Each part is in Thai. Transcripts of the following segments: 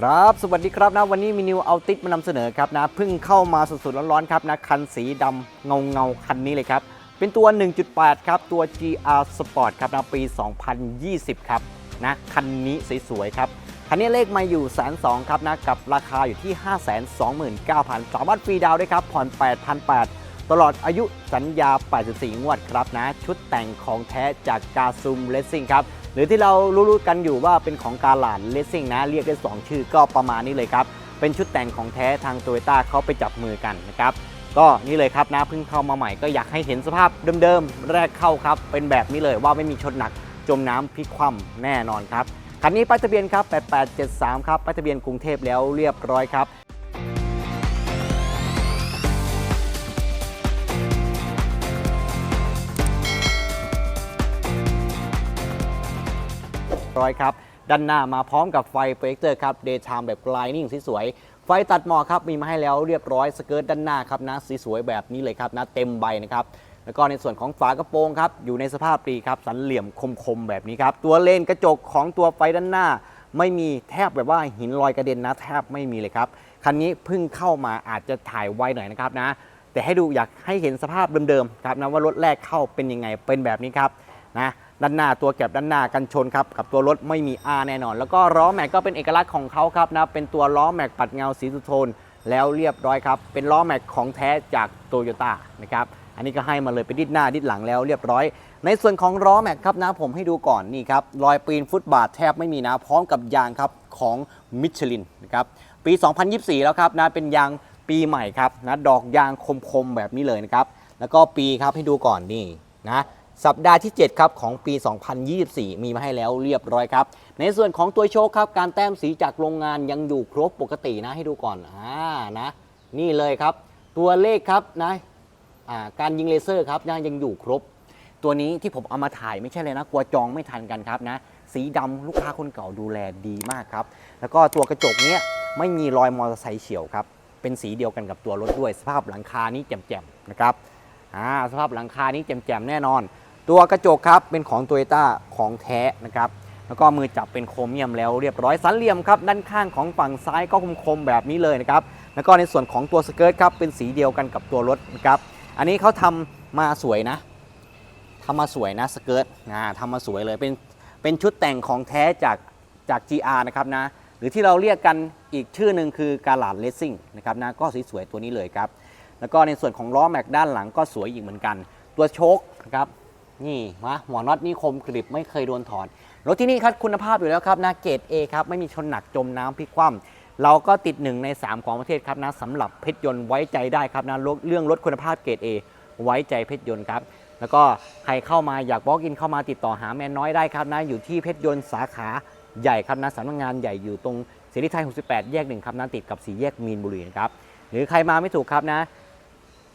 ครับ สวัสดีครับนะ วันนี้มีนิวเอาติกมานำเสนอครับนะเพิ่งเข้ามาสดๆร้อนๆครับนะคันสีดำเงาเงาๆคันนี้เลยครับ เป็นตัว 1.8 ครับ ตัว GR Sport ครับนะปี 2020 ครับนะคันนี้สวยๆครับ คันนี้เลขมาอยู่แสนสองครับนะกับราคาอยู่ที่ 529,000 สามารถฟรีดาวได้ครับ ผ่อน 8,800 ตลอดอายุสัญญา 84 งวดครับนะ ชุดแต่งของแท้จากกาซูมเลสซิ่งครับ หรือที่เรารู้ๆกันอยู่ว่าเป็นของกาลาดเลสซิ่งนะ เรียกได้ 2 ชื่อก็ประมาณนี้เลยครับ เป็นชุดแต่งของแท้ทางโตโยต้าเขาไปจับมือกันนะครับ ก็นี่เลยครับนะเพิ่งเข้ามาใหม่ก็อยากให้เห็นสภาพเดิมๆ แรกเข้าครับ เป็นแบบนี้เลยว่าไม่มีชนหนักจมน้ำพลิกคว่ำแน่นอนครับคันนี้ป้ายทะเบียนครับ 8873 ครับป้ายทะเบียนกรุงเทพแล้วเรียบร้อยครับ ร้อยครับ ด้านหน้ามาพร้อมกับไฟโปรเจคเตอร์ครับ Daytime แบบ Lining สวยๆไฟตัดหมอกครับมีมาให้แล้วเรียบร้อยสเกิร์ตด้านหน้าครับนะสีสวยแบบนี้เลยครับนะเต็มใบนะครับแล้วก็ในส่วนของฝากระโปรงครับอยู่ในสภาพดีครับสันเหลี่ยมคมๆแบบนี้ครับตัวเลนกระจกของตัวไฟด้านหน้า ไม่มีแทบแบบว่าหินรอยกระเด็นนะแทบไม่มีเลยครับคันนี้เพิ่งเข้ามาอาจจะถ่ายไวหน่อยนะครับนะแต่ให้ดูอยากให้เห็นสภาพเดิมๆครับนะว่ารถแรกเข้าเป็นยังไงเป็นแบบนี้ครับนะ ด้านหน้าตัวแก็บด้านหน้ากันชนครับกับตัวรถไม่มีอาแน่นอน แล้วก็ล้อแม็กก็เป็นเอกลักษณ์ของเขาครับนะเป็นตัวล้อแม็กปัดเงาสีสุโทนแล้วเรียบร้อยครับ เป็นล้อแม็กของแท้จากโตโยต้านะครับอันนี้ก็ให้มาเลยไปดิดหน้าดิดหลังแล้วเรียบร้อย ในส่วนของล้อแม็กครับนะผมให้ดูก่อนนี่ครับรอยปีนฟุตบาทแทบไม่มีนะพร้อมกับยางครับของมิชลินนะครับปี 2024 แล้วครับนะเป็นยางปีใหม่ครับนะดอกยางคมๆแบบนี้เลยนะครับแล้วก็ปีครับให้ดูก่อนนี่นะ สัปดาห์ที่ 7 ครับ ของปี 2024 มีมาให้แล้วเรียบร้อยครับ ในส่วนของตัวโชคครับ การแต้มสีจากโรงงานยังอยู่ครบปกตินะให้ดูก่อนอ่านะนี่เลยครับ ตัวเลขครับนะอ่าการยิงเลเซอร์ครับยังยังอยู่ครบ ตัวนี้ที่ผมเอามาถ่ายไม่ใช่เลยนะ กลัวจองไม่ทันกันครับนะ สีดำลูกค้าคนเก่าดูแลดีมากครับ แล้วก็ตัวกระจกเนี้ยไม่มีรอยมอเตอร์ไซค์เฉียวครับเป็นสีเดียวกันกับตัวรถด้วยสภาพหลังคานี้แจ่มๆนะครับอ่าสภาพหลังคานี้แจ่มๆแน่นอน ตัวกระจกครับเป็นของโตโยต้าของแท้นะครับแล้วก็มือจับเป็นโครเมียมแล้วเรียบร้อยสันเหลี่ยมครับด้านข้างของฝั่งซ้ายก็คมๆแบบนี้เลยนะครับแล้วก็ในส่วนของตัวสเกิร์ตครับเป็นสีเดียวกันกับตัวรถนะครับอันนี้เขาทำมาสวยนะทำมาสวยนะสเกิร์ตนะทำมาสวยเลยเป็นเป็นชุดแต่งของแท้จากจาก GR นะครับนะหรือที่เราเรียกกันอีกชื่อหนึ่งคือการลาดเลสซิ่งนะครับนะก็สวยๆตัวนี้เลยครับแล้วก็ในส่วนของล้อแม็กด้านหลังก็สวยอีกเหมือนกัน ตัวโชคนะครับ นี่มาหัวน็อตนี่คมกริบไม่เคยโดนถอดรถที่นี่ครับคุณภาพอยู่แล้วครับนะเกรด A ครับไม่มีชนหนักจมน้ำพลิกคว่ำเราก็ติดหนึ่งใน 3 ของประเทศครับนะสำหรับเพชรยนต์ไว้ใจได้ครับนะเรื่องรถคุณภาพเกรด A ไว้ใจเพชรยนต์ครับ แล้วก็ใครเข้ามาอยากบล็อกอินเข้ามาติดต่อหาแมนน้อยได้ครับนะอยู่ที่เพชรยนต์สาขาใหญ่ครับนะสำนักงานใหญ่อยู่ตรงเสรีไทย 68 แยกหนึ่งครับนะติดกับสี่แยกมีนบุรีนะครับหรือใครมาไม่ถูกครับนะ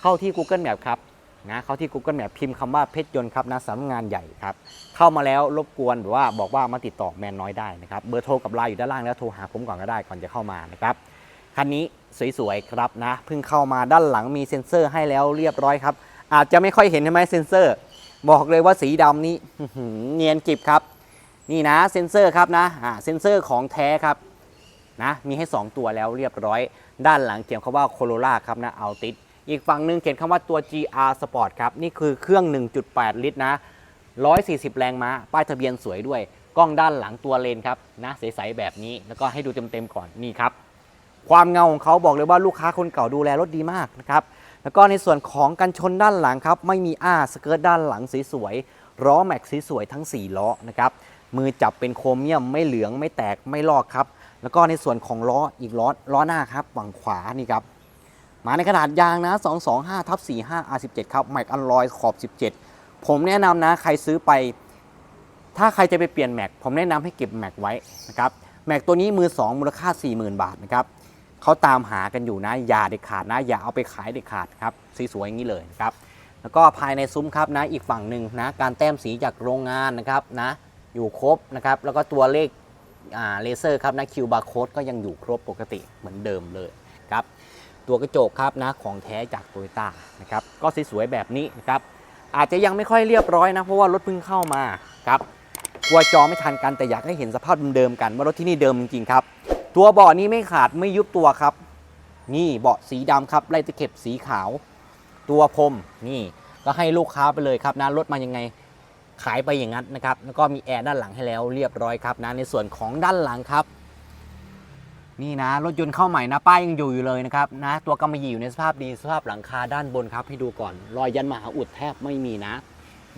เข้าที่ Google Map ครับ นะเข้าที่ Google Map พิมพ์คำว่าเพชรยนต์ครับนะสำนักงานใหญ่ครับ เข้ามาแล้วรบกวนหรือว่าบอกว่ามาติดต่อแมนน้อยได้นะครับ เบอร์โทรกับไลน์อยู่ด้านล่างแล้วโทรหาผมก่อนก็ได้ก่อนจะเข้ามานะครับ คันนี้สวยๆครับนะเพิ่งเข้ามาด้านหลังมีเซ็นเซอร์ให้แล้วเรียบร้อยครับ อาจจะไม่ค่อยเห็นใช่ไหมเซ็นเซอร์ บอกเลยว่าสีดำนี้เนียนกริบครับ นี่นะเซ็นเซอร์ครับนะอ่าเซ็นเซอร์ของแท้ครับนะมีให้ 2 ตัวแล้วเรียบร้อย ด้านหลังเขียนคำว่าโคโรล่าครับนะเอาติด อีกฝั่งหนึ่งเขียนคำว่าตัว GR Sport ครับ นี่คือเครื่อง 1.8 ลิตรนะ 140 แรงม้า ป้ายทะเบียนสวยด้วย กล้องด้านหลังตัวเลนครับนะใสๆแบบนี้ แล้วก็ให้ดูเต็มๆก่อนนี่ครับ ความเงาของเขาบอกเลยว่าลูกค้าคนเก่าดูแลรถดีมากนะครับ แล้วก็ในส่วนของกันชนด้านหลังครับ ไม่มีอ้าสเกิร์ตด้านหลังสวยๆล้อแม็กซ์สวยๆทั้ง 4 ล้อนะครับ มือจับเป็นโครเมียมไม่เหลืองไม่แตกไม่ลอกครับ แล้วก็ในส่วนของล้ออีกล้อล้อหน้าครับฝั่งขวานี่ครับ มาในขนาดยางนะ 225ทับ45 R17 ครับแม็กอัลลอยขอบ 17 ผมแนะนำนะใครซื้อไป ถ้าใครจะไปเปลี่ยนแม็กผมแนะนำให้เก็บแม็กไว้นะครับแม็กตัวนี้มือ 2 มูลค่า 40,000 บาทนะครับเขาตามหากันอยู่นะ อย่าเด็ดขาดนะ อย่าเอาไปขายเด็ดขาดครับสวยๆอย่างนี้เลยนะครับแล้วก็ภายในซุ้มครับนะอีกฝั่งหนึ่งนะการแต้มสีจากโรงงานนะครับนะอยู่ครบนะครับแล้วก็ตัวเลขเลเซอร์ครับนะคิวบาร์โค้ดก็ยังอยู่ครบปกติเหมือนเดิมเลยครับ ตัวกระจกครับนะของแท้จากโตโยต้านะครับก็สวยๆแบบนี้นะครับอาจจะยังไม่ค่อยเรียบร้อยนะ เพราะว่ารถเพิ่งเข้ามาครับกลัวจอไม่ทันกันแต่อยากให้เห็นสภาพเดิมๆกัน ว่ารถที่นี่เดิมจริงๆครับ ตัวเบาะนี้ไม่ขาดไม่ยุบตัวครับ นี่เบาะสีดำครับไล่ตะเข็บสีขาว ตัวพรมนี่ก็ให้ลูกค้าไปเลยครับนะรถมายังไงขายไปอย่างนั้นนะครับแล้วก็มีแอร์ด้านหลังให้แล้วเรียบร้อยครับนะในส่วนของด้านหลังครับ นี่นะรถยนต์เข้าใหม่นะป้ายยังอยู่อยู่เลยนะครับนะตัวกำมะหยี่อยู่ในสภาพดีสภาพหลังคาด้านบนครับให้ดูก่อน รอยยันมหาอุดแทบไม่มีนะ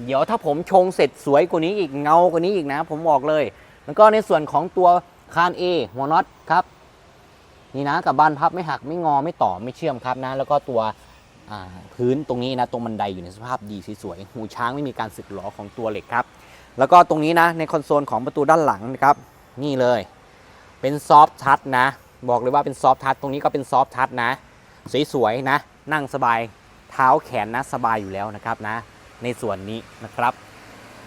เดี๋ยวถ้าผมชงเสร็จสวยกว่านี้อีกเงากว่านี้อีกนะ ผมบอกเลย แล้วก็ในส่วนของตัวคาน A หัวน็อตครับนี่นะกับบานพับไม่หักไม่งอไม่ต่อไม่เชื่อมครับนะ แล้วก็ตัวพื้นตรงนี้นะตรงบันไดอยู่ในสภาพดีสวยๆหูช้างไม่มีการสึกหรอของตัวเหล็กครับ แล้วก็ตรงนี้นะในคอนโซลของประตูด้านหลังนะครับนี่เลย เป็นซอฟทัชนะ บอกเลยว่าเป็นซอฟทัชตรงนี้ก็เป็นซอฟทัชนะ สวยๆนะ นั่งสบายเท้าแขนนะสบายอยู่แล้วนะครับนะ ในส่วนนี้นะครับ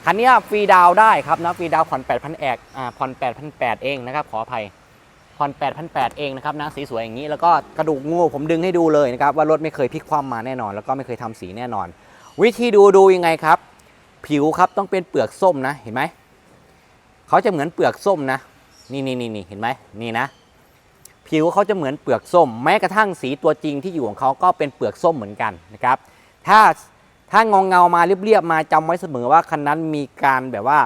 คันนี้ฟรีดาวได้ครับนะฟรีดาวผ่อน8,000แอกอ่าผ่อน8,800เองนะครับขออภัยผ่อน8,800เองนะครับนะสีสวยอย่างนี้แล้วก็กระดูกงูผมดึงให้ดูเลยนะครับว่ารถไม่เคยพลิกคว่ำมาแน่นอน แล้วก็ไม่เคยทำสีแน่นอน วิธีดูดูยังไงครับ ผิวครับต้องเป็นเปลือกส้มนะเห็นไหมเขาจะเหมือนเปลือกส้มนะ นี่นี่นี่นเห็นไหมนี่นะ ผิวเขาจะเหมือนเปลือกส้ม แม้กระทั่งสีตัวจริงที่อยู่ของเขาก็เป็นเปลือกส้มเหมือนกันนะครับ ถ้าถ้างองเงามาเรียบๆมาจำไว้เสมอว่าคันนั้นมีการแบบว่า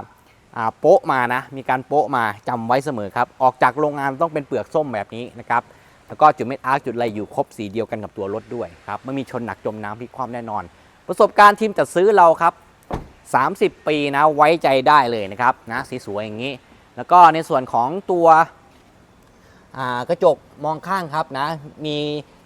โป๊ะมานะ มีการโป๊ะมาจำไว้เสมอครับ ออกจากโรงงานต้องเป็นเปลือกส้มแบบนี้นะครับ แล้วก็จุดเม็ดอาร์คจุดอะไรอยู่ครบสีเดียวกันกับตัวรถด้วยครับ ไม่มีชนหนักจมน้ำพลิกคว่ำแน่นอน ประสบการณ์ทีมจัดซื้อเราครับ 30 ปีนะไว้ใจได้เลยนะครับนะสีสวยอย่างนี้ แล้วก็ในส่วนของตัวกระจกมองข้างครับนะมี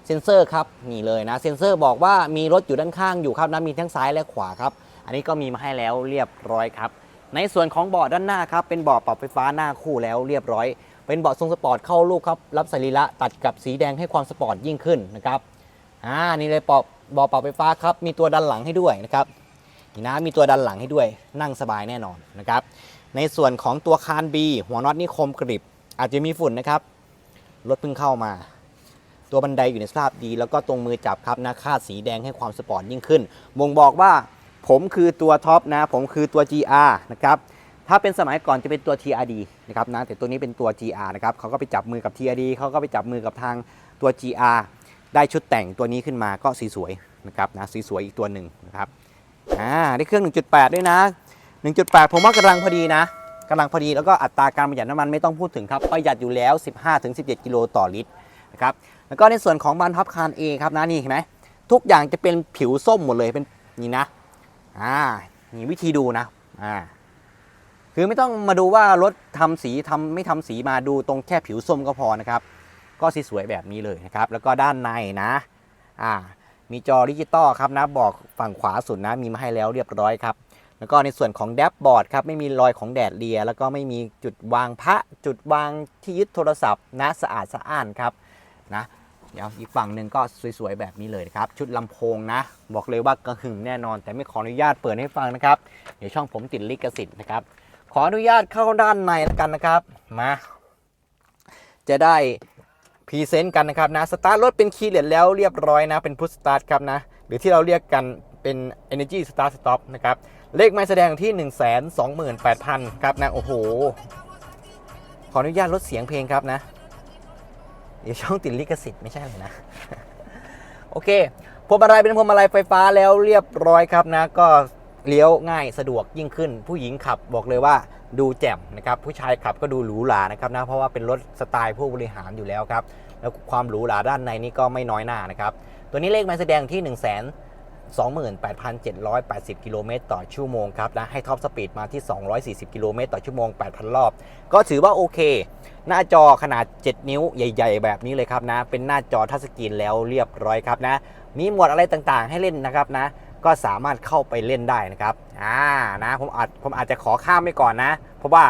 เซ็นเซอร์ครับนี่เลยนะเซ็นเซอร์บอกว่ามีรถอยู่ด้านข้างอยู่ครับนะมีทั้งซ้ายและขวาครับ อันนี้ก็มีมาให้แล้วเรียบร้อยครับ ในส่วนของเบาะด้านหน้าครับเป็นเบาะปรับไฟฟ้าหน้าคู่แล้วเรียบร้อย เป็นเบาะทรงสปอร์ตเข้าลูกครับรับสรีระตัดกับสีแดงให้ความสปอร์ตยิ่งขึ้นนะครับอ่านี่เลยเบาะเบาะปรับไฟฟ้าครับมีตัวดันหลังให้ด้วยนะครับนี่นะมีตัวดันหลังให้ด้วยนั่งสบายแน่นอนนะครับ ในส่วนของตัวคาน B หัวน็อตนี่คมกริบ อาจจะมีฝุ่นนะครับ รถเพิ่งเข้ามา ตัวบันไดอยู่ในสภาพดี แล้วก็ตรงมือจับครับนะคาดสีแดงให้ความสปอร์ตยิ่งขึ้นบ่งบอกว่าผมคือตัวท็อปนะ ผมคือตัว GR นะครับถ้าเป็นสมัยก่อนจะเป็นตัว TRD นะครับนะแต่ตัวนี้เป็นตัว GR นะครับเขาก็ไปจับมือกับ TRD เขาก็ไปจับมือกับทางตัว GR ได้ชุดแต่งตัวนี้ขึ้นมาก็สีสวยนะครับนะสีสวยอีกตัวหนึ่งนะครับอ่าได้เครื่อง 1.8 ด้วยนะ 1.8 ผมว่ากำลังพอดีนะกำลังพอดีแล้วก็อัตราการประหยัดน้ำมันไม่ต้องพูดถึงครับประหยัดอยู่แล้ว 15-17 กิโลต่อลิตรนะครับแล้วก็ในส่วนของบานพับคาน A ครับนะนี่เห็นไหมทุกอย่างจะเป็นผิวส้มหมดเลยเป็นนี่นะอ่านี่วิธีดูนะอ่าคือไม่ต้องมาดูว่ารถทำสีทำไม่ทำสีมาดูตรงแค่ผิวส้มก็พอนะครับ ก็สีสวยแบบนี้เลยนะครับ แล้วก็ด้านในนะอ่ามีจอดิจิตอลครับนะบอกฝั่งขวาสุดนะมีมาให้แล้วเรียบร้อยครับ แล้วก็ในส่วนของแดชบอร์ดครับไม่มีรอยของแดดเลีย แล้วก็ไม่มีจุดวางพระจุดวางที่ยึดโทรศัพท์นะสะอาดสะอ้านครับนะเดี๋ยวอีกฝั่งหนึ่งก็สวยๆแบบนี้เลยครับ ชุดลำโพงนะ บอกเลยว่ากระหึ่มแน่นอน แต่ไม่ขออนุญาตเปิดให้ฟังนะครับ เดี๋ยวช่องผมติดลิขสิทธิ์นะครับ ขออนุญาตเข้าด้านในแล้วกันนะครับ มา จะได้พรีเซนต์กันนะครับนะสตาร์ทรถเป็นคีย์เลสแล้วเรียบร้อยนะ เป็นพุทสตาร์ทครับนะ หรือที่เราเรียกกันเป็น Energy Start Stop นะครับ เลขไม้แสดงที่ 1 2 8 0 0 0 ครับนะ โอ้โห ขออนุญาตลดเสียงเพลงครับนะ เดี๋ยวช่องติดลิขสิทธิ์ไม่ใช่เลยนะ โอเคพวงมาลัยเป็นพวงมาลัยไฟฟ้าแล้วเรียบร้อยครับนะ ก็เลี้ยวง่ายสะดวกยิ่งขึ้น ผู้หญิงขับบอกเลยว่าดูแจ่มนะครับ ผู้ชายขับก็ดูหรูหรานะครับนะเพราะว่าเป็นรถสไตล์ผู้บริหารอยู่แล้วครับ แล้วความหรูหราด้านในนี่ก็ไม่น้อยหน้านะครับ ตัวนี้เลขไม้แสดงที่1 2 8 7 8 0 กิโลเมตรต่อชั่วโมงครับและให้ท็อปสปีดมาที่ 240 กิโลเมตรต่อชั่วโมง 8,000 รอบ ก็ถือว่าโอเค หน้าจอขนาด 7 นิ้วใหญ่ ๆ แบบนี้เลยครับนะ เป็นหน้าจอทัชสกรีนแล้วเรียบร้อยครับนะ มีหมวดอะไรต่างๆ ให้เล่นนะครับนะ ก็สามารถเข้าไปเล่นได้นะครับ อ่า นะ ผมอาจ ผมอาจจะขอข้ามไปก่อนนะ เพราะว่า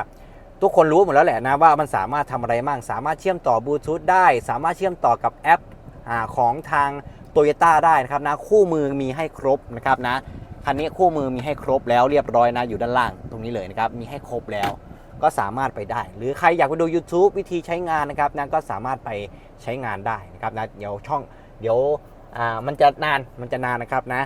ทุกคนรู้หมดแล้วแหละนะว่ามันสามารถทำอะไรบ้าง สามารถเชื่อมต่อบลูทูธได้ สามารถเชื่อมต่อกับแอปอของทาง โตโยต้าได้นะครับนะคู่มือมีให้ครบนะครับนะคันนี้คู่มือมีให้ครบแล้วเรียบร้อยนะอยู่ด้านล่างตรงนี้เลยนะครับมีให้ครบแล้วก็สามารถไปได้ หรือใครอยากไปดู YouTube วิธีใช้งานนะครับนะก็สามารถไปใช้งานได้นะครับนะเดี๋ยวช่องเดี๋ยวอ่ามันจะนานมันจะนานนะครับนะ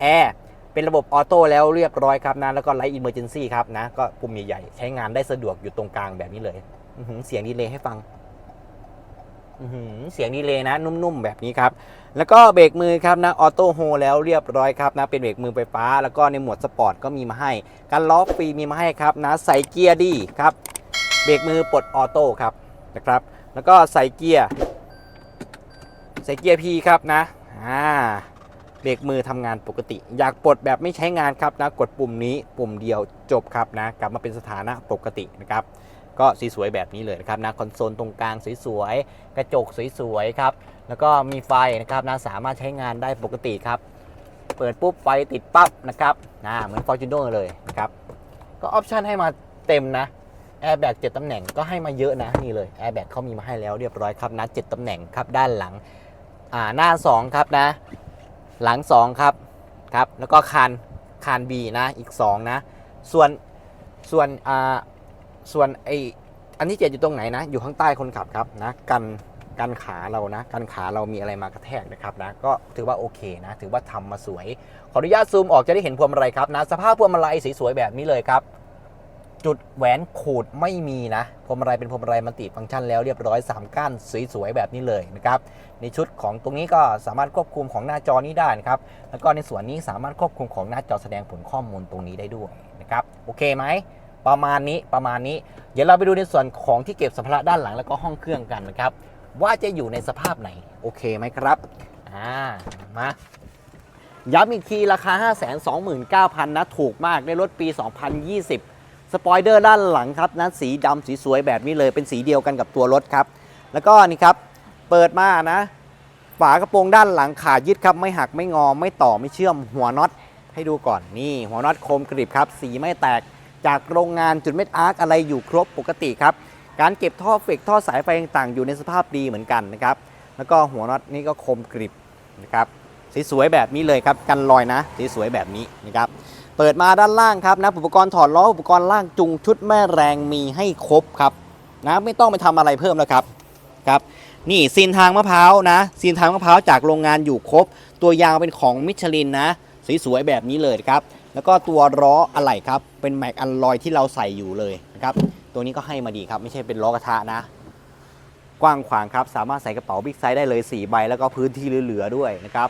แอร์เป็นระบบออโต้แล้วเรียบร้อยครับนะแล้วก็ไลท์อิมเมอร์เจนซี่ครับนะก็ปุ่มใหญ่ๆ ใช้งานได้สะดวกอยู่ตรงกลางแบบนี้เลย เสียงดีเลยให้ฟัง เสียงดีเลยนะ นุ่มๆ แบบนี้ครับ แล้วก็เบรกมือครับนะออโต้โฮแล้วเรียบร้อยครับนะเป็นเบรกมือไฟฟ้า แล้วก็ในหมวดสปอร์ตก็มีมาให้การล็อกฟรีมีมาให้ครับนะใส่เกียร์ดีครับเบรกมือปลดออโต้ครับนะครับแล้วก็ใส่เกียร์ใส่เกียร์ P ครับนะอ่าเบรกมือทำงานปกติ อยากปลดแบบไม่ใช้งานครับนะกดปุ่มนี้ปุ่มเดียวจบครับนะกลับมาเป็นสถานะปกตินะครับ ก็สีสวยแบบนี้เลยนะครับนะคอนโซลตรงกลางสวยๆกระจกสวยๆครับแล้วก็มีไฟนะครับนะสามารถใช้งานได้ปกติครับ เปิดปุ๊บไฟติดปั๊บนะครับนะเหมือน Fortuner เลยนะครับก็ออปชันให้มาเต็มนะแอร์แบ็ก7ตำแหน่งก็ให้มาเยอะนะนี่เลยแอร์แบ็กเขามีมาให้แล้วเรียบร้อยครับนะ7ตำแหน่งครับด้านหลังอ่าหน้า 2 ครับนะ หลัง 2 ครับครับ แล้วก็คานคาน B นะอีก 2 นะ ส่วนส่วนอ่า ส่วนไออันที่เจ็ดอยู่ตรงไหนนะ อยู่ข้างใต้คนขับครับนะกันกันขาเรานะกันขาเรามีอะไรมากระแทกนะครับนะก็ถือว่าโอเคนะ ถือว่าทำมาสวย ขออนุญาตซูมออกจะได้เห็นพวงมาลัยครับนะสภาพพวงมาลัยสีสวยแบบนี้เลยครับ จุดแหวนขูดไม่มีนะพวงมาลัยเป็นพวงมาลัยมัลติฟังก์ชันแล้วเรียบร้อย 3ก้านสวยๆแบบนี้เลยนะครับในชุดของตรงนี้ก็สามารถควบคุมของหน้าจอนี้ได้นะครับแล้วก็ในส่วนนี้สามารถควบคุมของหน้าจอแสดงผลข้อมูลตรงนี้ได้ด้วยนะครับโอเคไหม ประมาณนี้ประมาณนี้ เดี๋ยวเราไปดูในส่วนของที่เก็บสัมภาระด้านหลังแล้วก็ห้องเครื่องกันนะครับ ว่าจะอยู่ในสภาพไหนโอเคไหมครับอ่ามาย้ำอีกทีราคา 529,000นะถูกมากได้รถปี 2020 สปอยเดอร์ด้านหลังครับนะสีดำสีสวยแบบนี้เลยเป็นสีเดียวกันกับตัวรถครับ แล้วก็นี่ครับเปิดมานะ ฝากระโปรงด้านหลังขาดยึดครับ ไม่หักไม่งอ ไม่ต่อไม่เชื่อมหัวน็อตให้ดูก่อนนี่ หัวน็อตคมกริบครับ สีไม่แตก จากโรงงานจุดเม็ดอาร์คอะไรอยู่ครบปกติครับ การเก็บท่อเฟกท่อสายไฟต่างๆ อยู่ในสภาพดีเหมือนกันนะครับ แล้วก็หัวน็อตนี่ก็คมกริบนะครับสีสวยแบบนี้เลยครับ กันรอยนะสีสวยแบบนี้นะครับ เปิดมาด้านล่างครับนะอุปกรณ์ถอดล้ออุปกรณ์ล่างจุงชุดแม่แรงมีให้ครบครับนะไม่ต้องไปทำอะไรเพิ่มแล้วครับครับนี่ซีนทางมะพร้าวนะซีนทางมะพร้าวจากโรงงานอยู่ครบ ตัวยางเป็นของมิชลินนะสีสวยแบบนี้เลยครับ แล้วก็ตัวล้ออะไหล่ครับ เป็นแม็กอันลอยที่เราใส่อยู่เลยนะครับ ตัวนี้ก็ให้มาดีครับ ไม่ใช่เป็นล้อกระทะนะ กว้างขวางครับ สามารถใส่กระเป๋าบิ๊กไซส์ได้เลย 4 ใบ แล้วก็พื้นที่เหลือๆด้วยนะครับ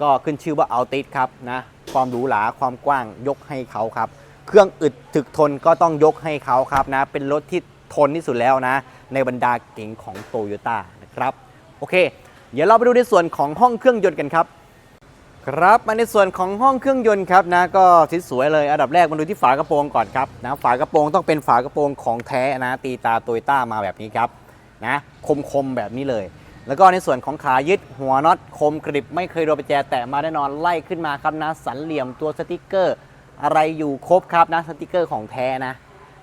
ก็ขึ้นชื่อว่าเอาติสครับนะ ความหรูหรา ความกว้างยกให้เขาครับ เครื่องอึดถึกทนก็ต้องยกให้เขาครับนะ เป็นรถที่ทนที่สุดแล้วนะ ในบรรดาเก๋งของโตโยต้านะครับ โอเค เดี๋ยวเราไปดูในส่วนของห้องเครื่องยนต์กันครับ ครับมาในส่วนของห้องเครื่องยนต์ครับนะก็สีสวยเลยอันดับแรกมาดูที่ฝากระโปรงก่อนครับนะฝากระโปรงต้องเป็นฝากระโปรงของแท้นะตีตาโตโยต้ามาแบบนี้ครับนะคมๆแบบนี้เลย แล้วก็ในส่วนของขายึดหัวน็อตคมกริบไม่เคยโดนประแจแตะมาแน่นอนไล่ขึ้นมาครับนะสันเหลี่ยมตัวสติกเกอร์ อะไรอยู่ครบครับนะสติกเกอร์ของแท้นะ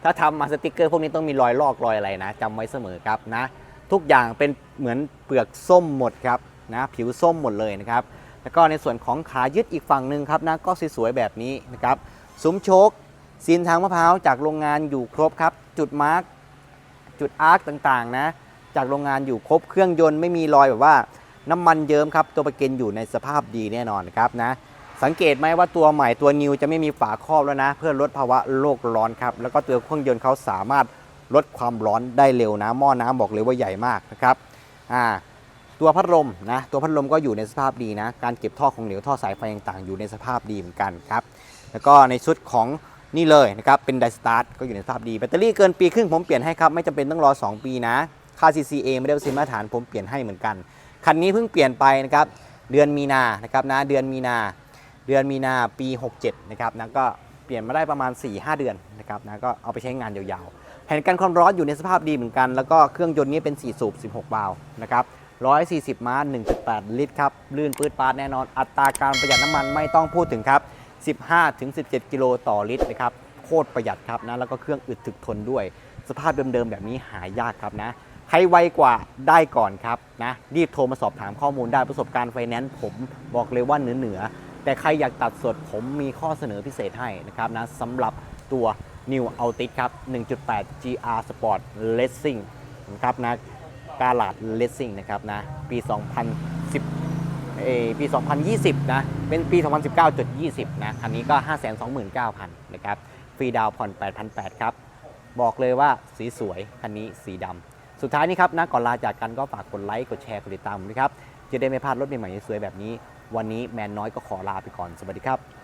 ถ้าทำมาสติกเกอร์พวกนี้ต้องมีรอยลอกรอยอะไรนะจำไว้เสมอครับนะ ทุกอย่างเป็นเหมือนเปลือกส้มหมดครับนะผิวส้มหมดเลยนะครับ แล้วก็ในส่วนของขายึดอีกฝั่งหนึ่งครับนะก็สวยๆแบบนี้นะครับซุ้มโชคซีนทางมะพร้าวจากโรงงานอยู่ครบครับ จุดมาร์กจุดอาร์คต่างๆนะจากโรงงานอยู่ครบเครื่องยนต์ไม่มีรอยแบบว่าน้ำมันเยิ้มครับ ตัวประกันอยู่ในสภาพดีแน่นอนครับนะสังเกตไหมว่าตัวใหม่ตัวนิวจะไม่มีฝาครอบแล้วนะ เพื่อลดภาวะโลกร้อนครับแล้วก็ตัวเครื่องยนต์เขาสามารถลดความร้อนได้เร็วนะหม้อน้ำบอกเลยว่าใหญ่มากนะครับอ่า ตัวพัดลมนะตัวพัดลมก็อยู่ในสภาพดีนะ การเก็บท่อของเหลวท่อสายไฟต่างๆ อยู่ในสภาพดีเหมือนกันครับแล้วก็ในชุดของนี่เลยนะครับเป็นไดสตาร์ทก็อยู่ในสภาพดีแบตเตอรี่เกินปีครึ่งผมเปลี่ยนให้ครับไม่จำเป็นต้องรอ 2 ปีนะค่า CCA ไม่ได้เป็นมาตรฐานผมเปลี่ยนให้เหมือนกัน คันนี้เพิ่งเปลี่ยนไปนะครับเดือนมีนานะครับนะเดือนมีนาเดือนมีนาปี 67นะครับนะก็เปลี่ยนมาได้ประมาณ 4-5 เดือนนะครับนะก็เอาไปใช้งานยาวๆ แผ่นกันความร้อนอยู่ในสภาพดีเหมือนกัน แล้วก็เครื่องยนต์นี้เป็น 4 สูบ 16วาล์วนะครับ 140 ม้า 1.8 ลิตรครับ ลื่นปืดปาดแน่นอน อัตราการประหยัดน้ำมันไม่ต้องพูดถึงครับ 15-17 กิโลต่อลิตรนะครับ โคตรประหยัดครับนะ แล้วก็เครื่องอึดถึกทนด้วย สภาพเดิมๆ แบบนี้หายากครับนะ ใครไวกว่าได้ก่อนครับนะ รีบโทรมาสอบถามข้อมูลได้ประสบการณ์ไฟแนนซ์ผมบอกเลยว่าเหนือๆ แต่ใครอยากตัดสดผมมีข้อเสนอพิเศษให้นะครับนะสำหรับตัว New Altis ครับ 1.8 GR Sport Racing นะครับนะ กาลาดเลสซิ่งนะครับนะปี 2010เอปี 2020 นะ เป็นปี 2019.20 นะ คันนี้ก็ 529,000 นะครับ ฟรีดาวน์ผ่อน 8,800 ครับ บอกเลยว่าสีสวย คันนี้สีดำ สุดท้ายนี้ครับนะก่อนลาจากกันก็ฝากกดไลค์ กดแชร์ กดติดตามผมด้วยครับ จะได้ไม่พลาดรถใหม่ๆสวยๆแบบนี้ วันนี้แมนน้อยก็ขอลาไปก่อน สวัสดีครับ